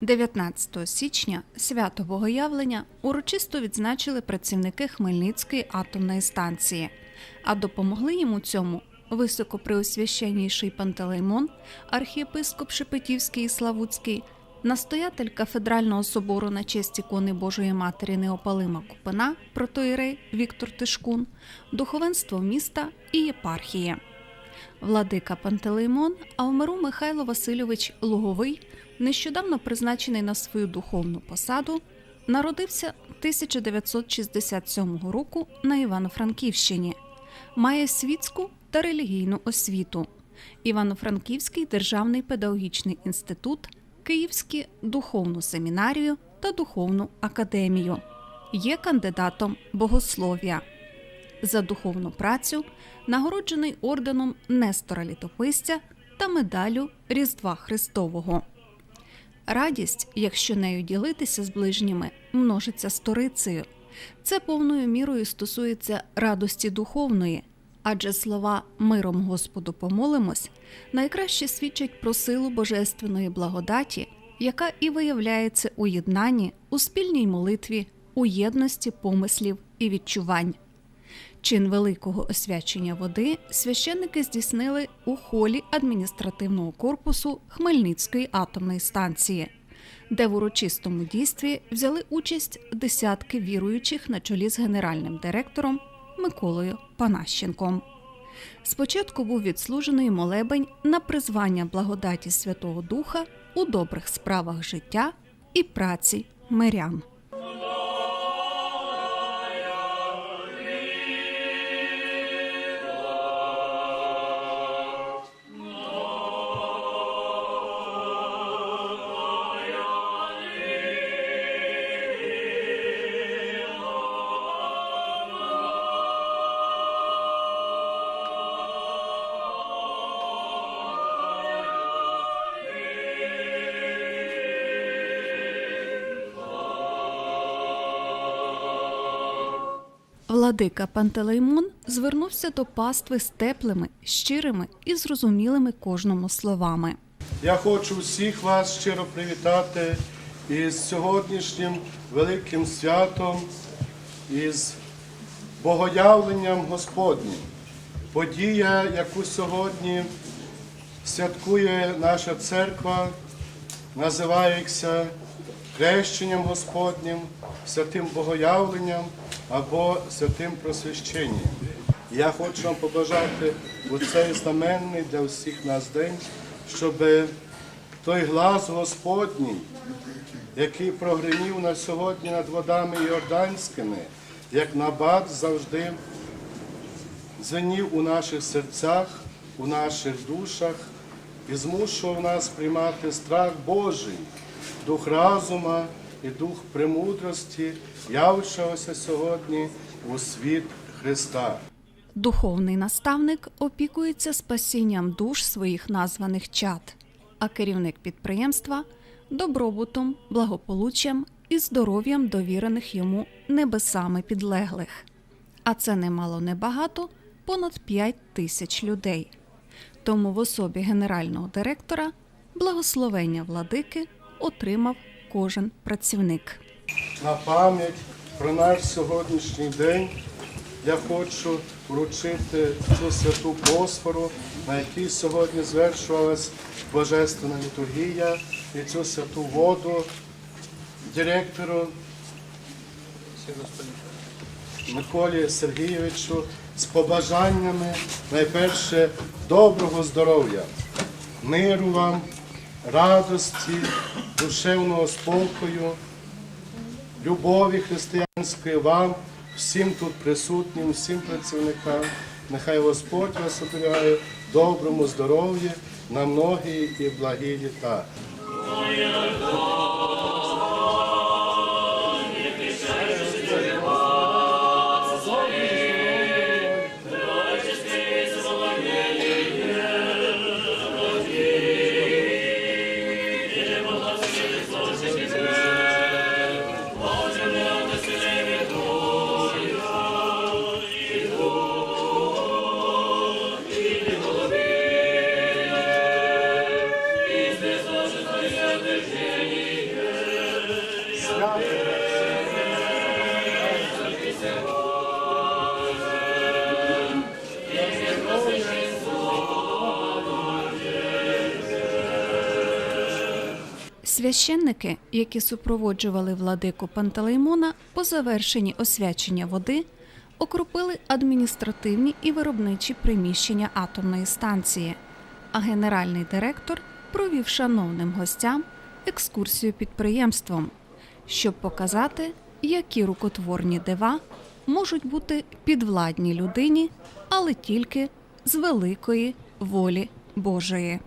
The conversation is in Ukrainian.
19 січня свято Богоявлення урочисто відзначили працівники Хмельницької атомної станції, а допомогли їм у цьому високопреосвященніший Пантелеймон, архієпископ Шепетівський і Славутський, настоятель кафедрального собору на честь ікони Божої Матері Неопалима Купина, протоїрей Віктор Тишкун, духовенство міста і єпархії. Владика Пантелеймон, а в Михайло Васильович Луговий, нещодавно призначений на свою духовну посаду, народився 1967 року на Івано-Франківщині, має світську та релігійну освіту, Івано-Франківський державний педагогічний інститут, Київську духовну семінарію та духовну академію. Є кандидатом богослов'я за духовну працю, нагороджений орденом Нестора Літописця та медаллю Різдва Христового. Радість, якщо нею ділитися з ближніми, множиться сторицею. Це повною мірою стосується радості духовної, адже слова миром Господу помолимось найкраще свідчать про силу божественної благодаті, яка і виявляється у єднанні, у спільній молитві, у єдності помислів і відчувань. Чин великого освячення води священники здійснили у холі адміністративного корпусу Хмельницької атомної станції, де в урочистому дійстві взяли участь десятки віруючих на чолі з генеральним директором Миколою Панащенком. Спочатку був відслужений молебень на призвання благодаті Святого Духа у добрих справах життя і праці мирян. Владика Пантелеймон звернувся до пастви з теплими, щирими і зрозумілими кожному словами. Я хочу всіх вас щиро привітати із сьогоднішнім великим святом, із богоявленням Господнім. Подія, яку сьогодні святкує наша церква, називається хрещенням Господнім, святим богоявленням або святим просвященням. Я хочу вам побажати у цей знаменний для всіх нас день, щоб той глас Господній, який прогримів на сьогодні над водами Йорданськими, як набат завжди дзвенів у наших серцях, у наших душах і змушував нас приймати страх Божий, дух разума і дух премудрості, явившогося сьогодні у світ Христа. Духовний наставник опікується спасінням душ своїх названих чад, а керівник підприємства добробутом, благополуччям і здоров'ям довірених йому небесами підлеглих. А це немало небагато понад 5 тисяч людей. Тому в особі генерального директора благословення владики отримав кожен працівник. на пам'ять про наш сьогоднішній день я хочу вручити цю святу посфору, на якій сьогодні звершувалась Божественна літургія і цю святу воду директору Миколі Сергійовичу з побажаннями найперше доброго здоров'я, миру вам, радості, душевного спокою любові християнської вам, всім тут присутнім, всім працівникам. Нехай Господь вас оберігає доброму здоров'ї на многі і благі літа. Священники, які супроводжували владику Пантелеймона по завершенні освячення води, окропили адміністративні і виробничі приміщення атомної станції. А генеральний директор провів шановним гостям екскурсію підприємством, щоб показати, які рукотворні дива можуть бути підвладні людині, але тільки з великої волі Божої.